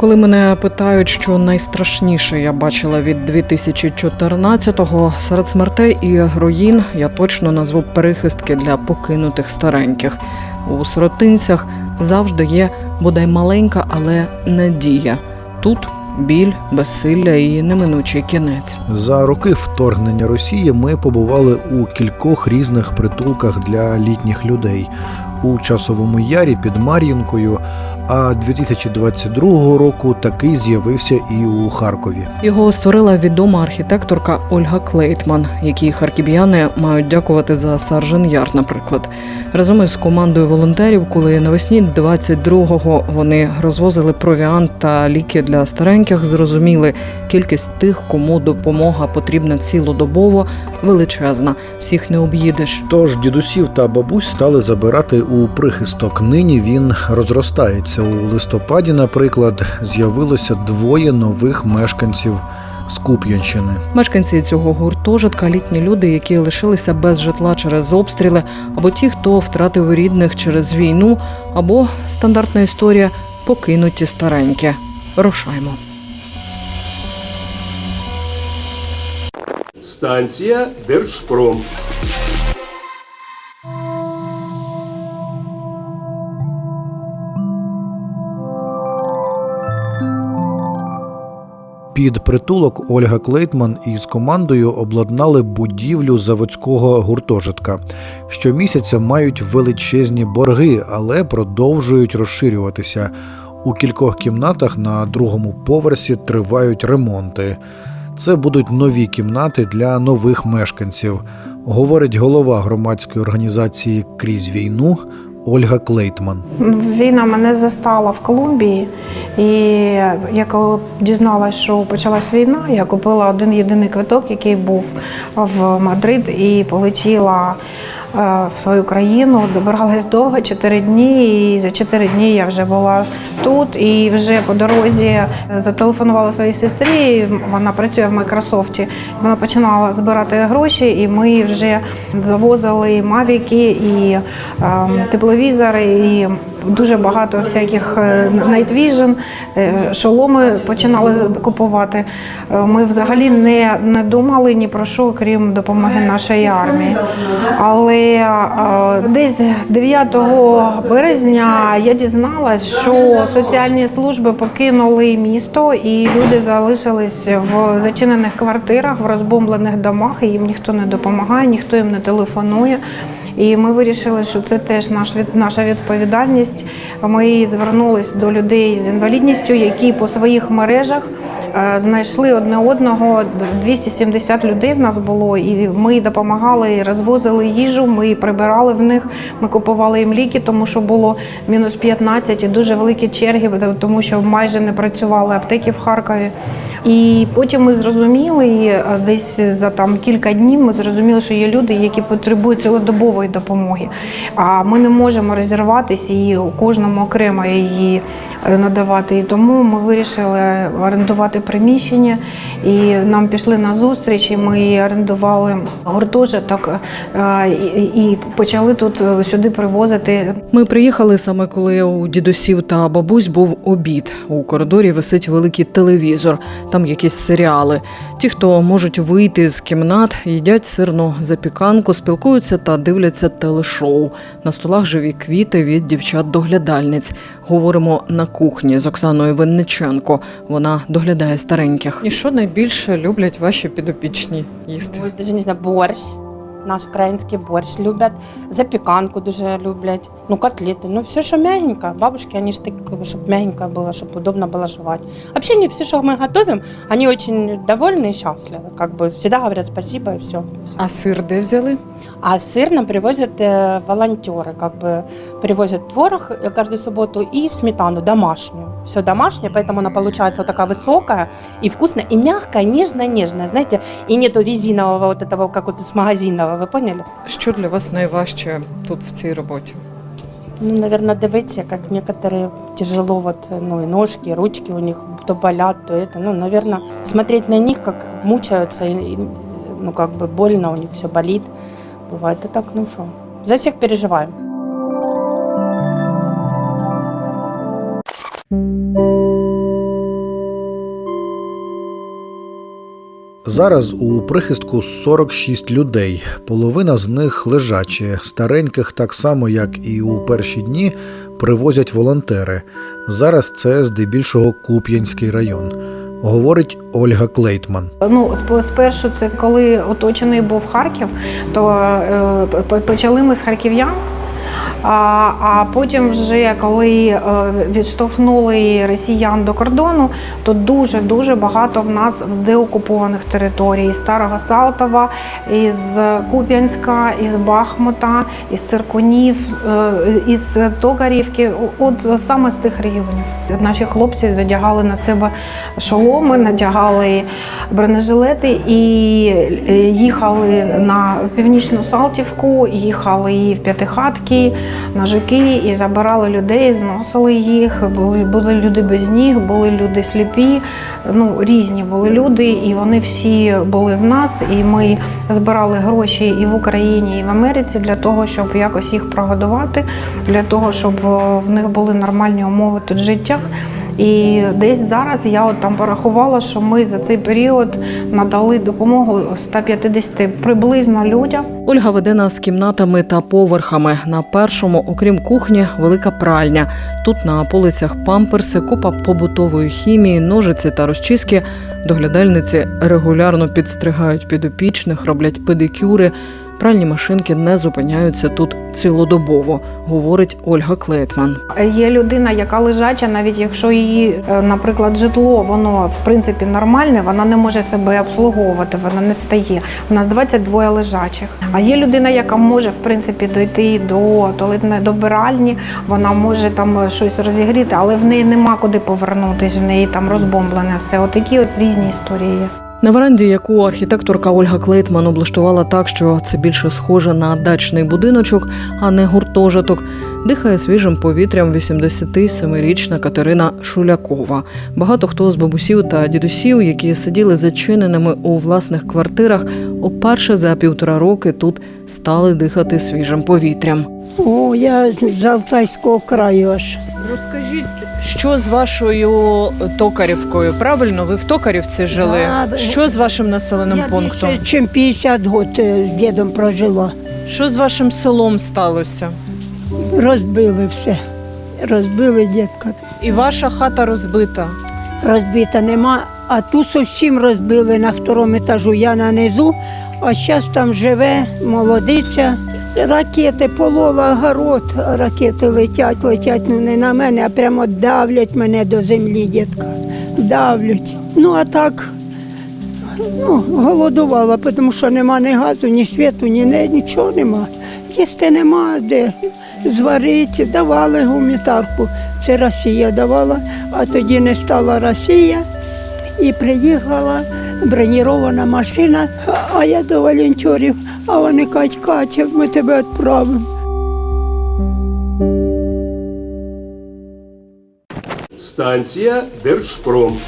Коли мене питають, що найстрашніше я бачила від 2014-го, серед смертей і руїн я точно назву перехистки для покинутих стареньких. У сиротинцях завжди є бодай маленька, але надія. Тут біль, безсилля і неминучий кінець. За роки вторгнення Росії ми побували у кількох різних притулках для літніх людей у часовому ярі під Мар'їнкою. А 2022 року такий з'явився і у Харкові. Його створила відома архітекторка Ольга Клейтман, якій харків'яни мають дякувати за Саржен Яр, наприклад. Разом із командою волонтерів, коли навесні 22-го вони розвозили провіант та ліки для стареньких, зрозуміли, кількість тих, кому допомога потрібна цілодобово, величезна. Всіх не об'їдеш. Тож дідусів та бабусь стали забирати у прихисток. Нині він розростається. У листопаді, наприклад, з'явилося двоє нових мешканців з Куп'янщини. Мешканці цього гуртожитка літні люди, які лишилися без житла через обстріли, або ті, хто втратив рідних через війну, або стандартна історія покинуті старенькі. Рушаймо. Станція Держпром. Під притулок Ольга Клейтман із командою обладнали будівлю заводського гуртожитка. Щомісяця мають величезні борги, але продовжують розширюватися. У кількох кімнатах на другому поверсі тривають ремонти. Це будуть нові кімнати для нових мешканців, говорить голова громадської організації Крізь війну Ольга Клейтман. Війна мене застала в Колумбії, і я коли дізналася, що почалась війна, я купила один єдиний квиток, який був в Мадрид, і полетіла в свою країну. Добиралась довго, чотири дні. І за чотири дні я вже була тут. І вже по дорозі зателефонувала своїй сестрі. Вона працює в Майкрософті. Вона починала збирати гроші, і ми вже завозили мавіки і е, тепловізори, і дуже багато всяких е, Night Vision, е, шоломи починали купувати. Е, Ми взагалі не, не думали ні про що, крім допомоги нашої армії. Але е, десь 9 березня я дізналась, що соціальні служби покинули місто, і люди залишились в зачинених квартирах, в розбомблених домах, і їм ніхто не допомагає, ніхто їм не телефонує. І ми вирішили, що це теж наш наша відповідальність. Ми звернулись до людей з інвалідністю, які по своїх мережах знайшли одне одного. 270 людей в нас було, і ми допомагали, розвозили їжу. Ми прибирали в них. Ми купували їм ліки, тому що було мінус 15 і дуже великі черги, тому що майже не працювали аптеки в Харкові. І потім ми зрозуміли, е, десь за там кілька днів ми зрозуміли, що є люди, які потребують цілодобової допомоги. А ми не можемо розірватися і кожному окремо її е, надавати. І тому ми вирішили орендувати орендувати приміщення. І нам пішли на зустріч, і ми орендували гуртожиток е, і, почали тут е, сюди привозити Ми приїхали саме коли у дідусів та бабусь був обід. У коридорі висить великий телевізор, там якісь серіали. Ті, хто можуть вийти з кімнат, їдять сирну запіканку, спілкуються та дивляться телешоу. На столах живі квіти від дівчат-доглядальниць. Говоримо на кухні з Оксаною Винниченко. Вона доглядає стареньких. І що найбільше люблять ваші підопічні їсти? Ой, Даже не знаю, борщ Наш український борщ люблять, запіканку дуже люблять, ну котлети, ну все, що мягенько. Бабушки, вони ж так, щоб мягенько було, щоб удобно было жевать. Вообще не все, что мы готовим, они очень довольны и счастливы. Как бы всегда говорят спасибо и все. А сир де взяли? А сыр нам привозят э, волонтеры, как бы привозят творог э, каждую субботу и сметану домашнюю. Все домашнее, поэтому она получается вот такая высокая и вкусная, и мягкая, нежная-нежная, знаете, и нету резинового вот этого, как вот из магазинного, вы поняли? Що для вас найважче тут в цій роботі? Ну, наверное, дивиться, как некоторые тяжело, вот, ну, и ножки, ручки у них то болят, то это, ну, наверное, смотреть на них, как мучаются, и, и, ну, как бы больно, у них все болит, бывает, и так, ну, что, за всех переживаем. Зараз у прихистку 46 людей. Половина з них лежачі, стареньких, так само як і у перші дні, привозять волонтери. Зараз це здебільшого Куп'янський район, говорить Ольга Клейтман. Ну, сп- спершу, це коли оточений був Харків, то е, почали ми з харків'ян. А, потім, вже коли е, відштовхнули росіян до кордону, то дуже дуже багато в нас з деокупованих територій Старого Салтова, із Куп'янська, із Бахмута, із Циркунів, е, із Токарівки. От саме з тих регіонів. Наші хлопці надягали на себе шоломи, надягали бронежилети і е, їхали на північну Салтівку, їхали в П'ятихатки, на жуки і забирали людей, зносили їх. Були, були люди без ніг, були люди сліпі. Ну, різні були люди, і вони всі були в нас. І ми збирали гроші і в Україні, і в Америці для того, щоб якось їх прогодувати, для того, щоб е, в них були нормальні умови тут життя. І десь зараз я от там порахувала, що ми за цей період надали допомогу 150 приблизно людям. Ольга веде нас кімнатами та поверхами. На першому, окрім кухні, велика пральня. Тут на полицях памперси, купа побутової хімії, ножиці та розчіски. Доглядальниці регулярно підстригають підопічних, роблять педикюри. Пральні машинки не зупиняються тут цілодобово, говорить Ольга Клетман. Є людина, яка лежача, навіть якщо її, е, наприклад, житло, воно в принципі нормальне, вона не може себе обслуговувати, вона не стає. У нас 22 лежачих. А є людина, яка може в принципі дойти до туалетної до вбиральні, вона може там щось розігріти, але в неї нема куди повернутися, в неї там розбомблене все. Отакі от різні історії є. На веранді, яку архітекторка Ольга Клейтман облаштувала так, що це більше схоже на дачний будиночок, а не гуртожиток, дихає свіжим повітрям 87-річна Катерина Шулякова. Багато хто з бабусів та дідусів, які сиділи зачиненими у власних квартирах, уперше за півтора роки тут стали дихати свіжим повітрям. О, я з Алтайського краю аж. Розкажіть, що з вашою токарівкою? Правильно, ви в Токарівці жили? Да, Що з вашим населеним я пунктом? більше, чим 50 років з дідом прожила. Що з вашим селом сталося? Розбили все. Розбили дітка. І ваша хата розбита. Розбита нема, а ту зовсім розбили на второму етажу. Я на низу, а зараз там живе молодиця. Ракети полола город, ракети летять, летять не на мене, а прямо давлять мене до землі, дітка. Давлять. Ну а так ну, голодувала, тому що нема ні газу, ні світу, ні не, нічого нема. Їсти нема де зварити, давали гуманітарку. Це Росія давала, а тоді не стала Росія. І приїхала бронірована машина, а я до волонтерів, а вони кажуть, Катя, ми тебе відправимо. Станція Держпром.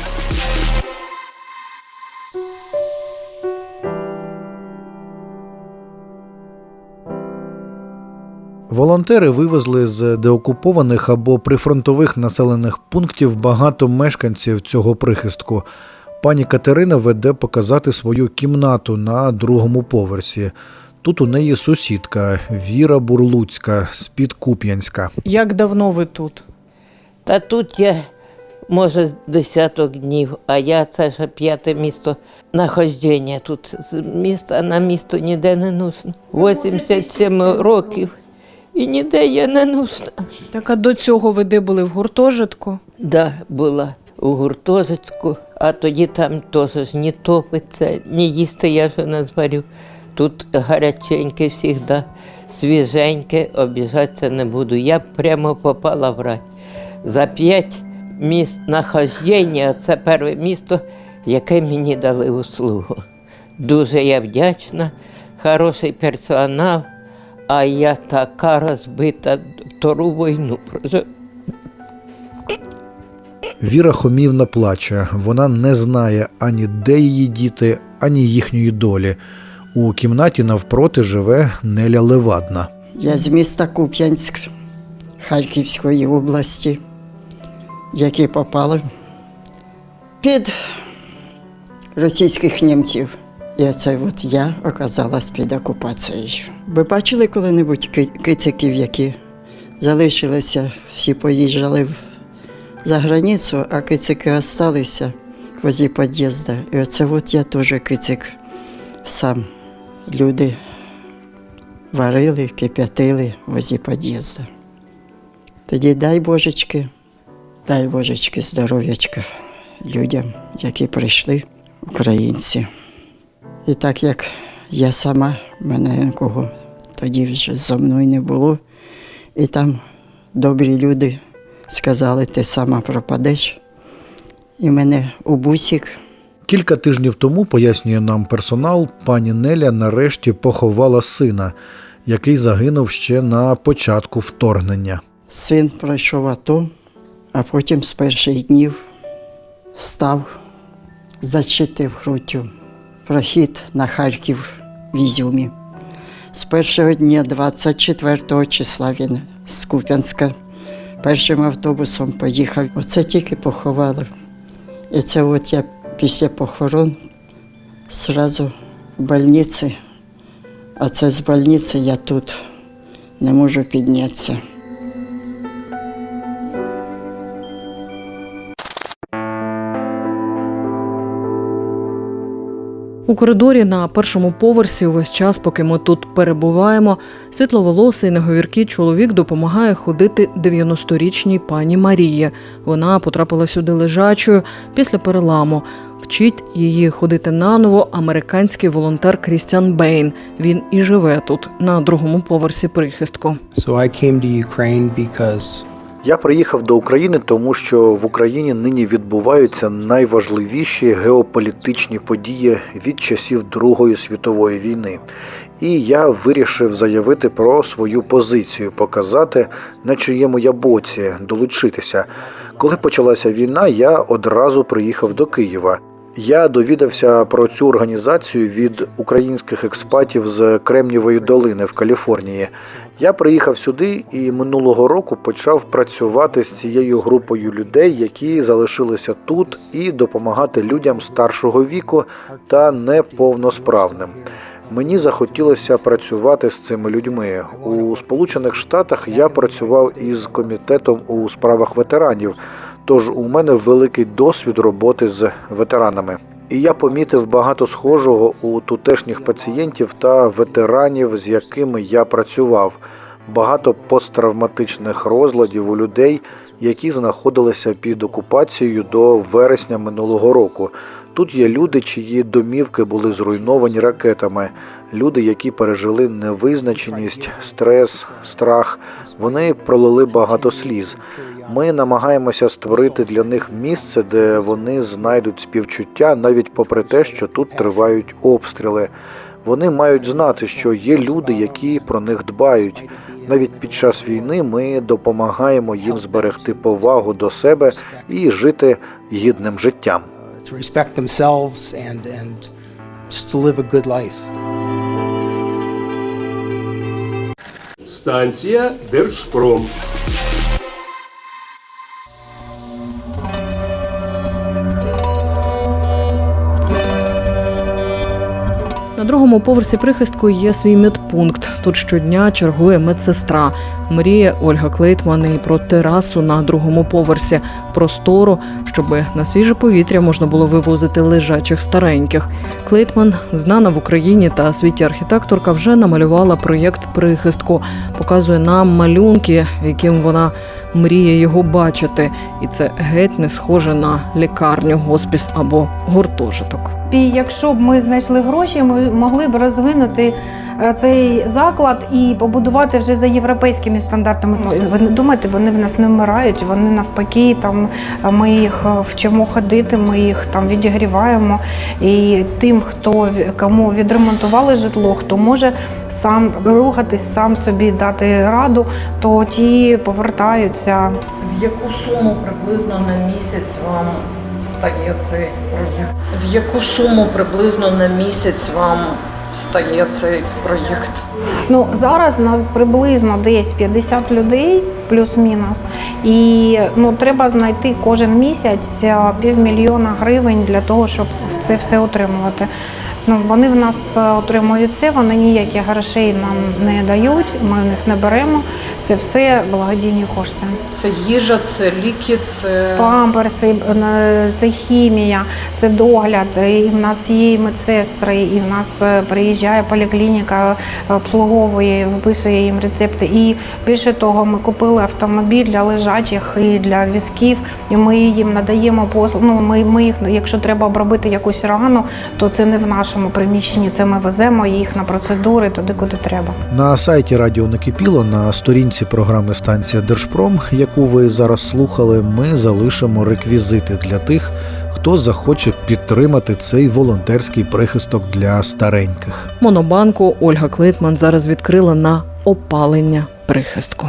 Волонтери вивезли з деокупованих або прифронтових населених пунктів багато мешканців цього прихистку. Пані Катерина веде показати свою кімнату на другому поверсі. Тут у неї сусідка Віра Бурлуцька з-під Куп'янська. Як давно ви тут? Та тут я, може, десяток днів, а я це ж п'яте місто нахождення. Тут з міста на місто ніде не нужно. 87 років і ніде я не нужна. Так а до цього ви де були в гуртожитку? Да, була у гуртожитку, а тоді там теж ж ні топиться, ні їсти я вже не зварю. Тут гаряченьке завжди, свіженьке, обіжатися не буду. Я прямо попала в рай. За п'ять міст нахождення це перше місто, яке мені дали услугу. Дуже я вдячна, хороший персонал, а я така розбита втору війну. Віра Хомівна плаче. Вона не знає ані де її діти, ані їхньої долі. У кімнаті навпроти живе Неля Левадна. Я з міста Куп'янськ Харківської області, які попали під російських німців. І оце от я оказалась під окупацією. Ви бачили коли-небудь кициків, які залишилися, всі поїжджали за границю, а кицики залишилися возле під'їзду. І оце от я теж кицик сам. Люди варили, кип'ятили возле під'їзду. Тоді дай Божечки, дай Божечки здоров'ячка людям, які прийшли, українці. І так як я сама, мене нікого тоді вже зо мною не було, і там добрі люди сказали, ти сама пропадеш. І мене у бусик Кілька тижнів тому, пояснює нам персонал, пані Неля нарешті поховала сина, який загинув ще на початку вторгнення. Син пройшов АТО, а потім з перших днів став, зачитив груддю прохід на Харків в Ізюмі. З першого дня, 24 числа, він з Куп'янська першим автобусом поїхав. Оце тільки поховали. І це от я після похорон зразу в больниці, а це з больниці я тут не можу піднятися. У коридорі на першому поверсі увесь час, поки ми тут перебуваємо, світловолосий неговіркий чоловік допомагає ходити 90-річній пані Марії. Вона потрапила сюди лежачою після переламу. Вчить її ходити наново американський волонтер Крістіан Бейн. Він і живе тут, на другому поверсі прихистку. So I came to Ukraine because Я приїхав до України, тому що в Україні нині відбуваються найважливіші геополітичні події від часів Другої світової війни. І я вирішив заявити про свою позицію, показати, на чиєму я боці, долучитися. Коли почалася війна, я одразу приїхав до Києва. Я довідався про цю організацію від українських експатів з Кремнівої долини в Каліфорнії. Я приїхав сюди і минулого року почав працювати з цією групою людей, які залишилися тут, і допомагати людям старшого віку та неповносправним. Мені захотілося працювати з цими людьми. У Сполучених Штатах я працював із комітетом у справах ветеранів, тож у мене великий досвід роботи з ветеранами. І я помітив багато схожого у тутешніх пацієнтів та ветеранів, з якими я працював. Багато посттравматичних розладів у людей, які знаходилися під окупацією до вересня минулого року. Тут є люди, чиї домівки були зруйновані ракетами, люди, які пережили невизначеність, стрес, страх. Вони пролили багато сліз. Ми намагаємося створити для них місце, де вони знайдуть співчуття, навіть попри те, що тут тривають обстріли. Вони мають знати, що є люди, які про них дбають. Навіть під час війни ми допомагаємо їм зберегти повагу до себе і жити гідним життям. just to live a good life. Станція Держпром. На другому поверсі прихистку є свій медпункт. Тут щодня чергує медсестра. Мріє Ольга Клейтман і про терасу на другому поверсі, простору, щоб на свіже повітря можна було вивозити лежачих стареньких. Клейтман, знана в Україні та світі архітекторка, вже намалювала проєкт прихистку, показує нам малюнки, яким вона мріє його бачити. І це геть не схоже на лікарню, госпіс або гуртожиток. І якщо б ми знайшли гроші, ми могли б розвинути е, цей заклад і побудувати вже за європейськими стандартами. Ну, Ви не думаєте, вони в нас не вмирають, вони навпаки, там е, ми їх е, вчимо ходити, ми їх там відігріваємо. І тим, хто кому відремонтували житло, хто може сам рухатись, сам собі дати раду, то ті повертаються. В яку суму приблизно на місяць вам стає цей проєкт? В яку суму приблизно на місяць вам стає цей проєкт? Ну зараз нас приблизно десь 50 людей, плюс-мінус. І ну треба знайти кожен місяць півмільйона гривень для того, щоб це все отримувати. Ну вони в нас отримують це, вони ніяких грошей нам не дають. Ми в них не беремо. Це все благодійні кошти. Це їжа, це ліки, це Памперси, це хімія, це догляд. І в нас є і медсестри, і в нас е, приїжджає поліклініка, обслуговує, виписує їм рецепти. І більше того, ми купили автомобіль для лежачих і для візків, і ми їм надаємо послуг. Ну, ми, ми їх, якщо треба обробити якусь рану, то це не в нашому приміщенні. Це ми веземо їх на процедури туди, куди треба. На сайті Радіо Накипіло на сторінці програми Станція Держпром, яку ви зараз слухали, ми залишимо реквізити для тих, хто захоче підтримати цей волонтерський прихисток для стареньких. монобанку Ольга Клейтман зараз відкрила на опалення прихистку.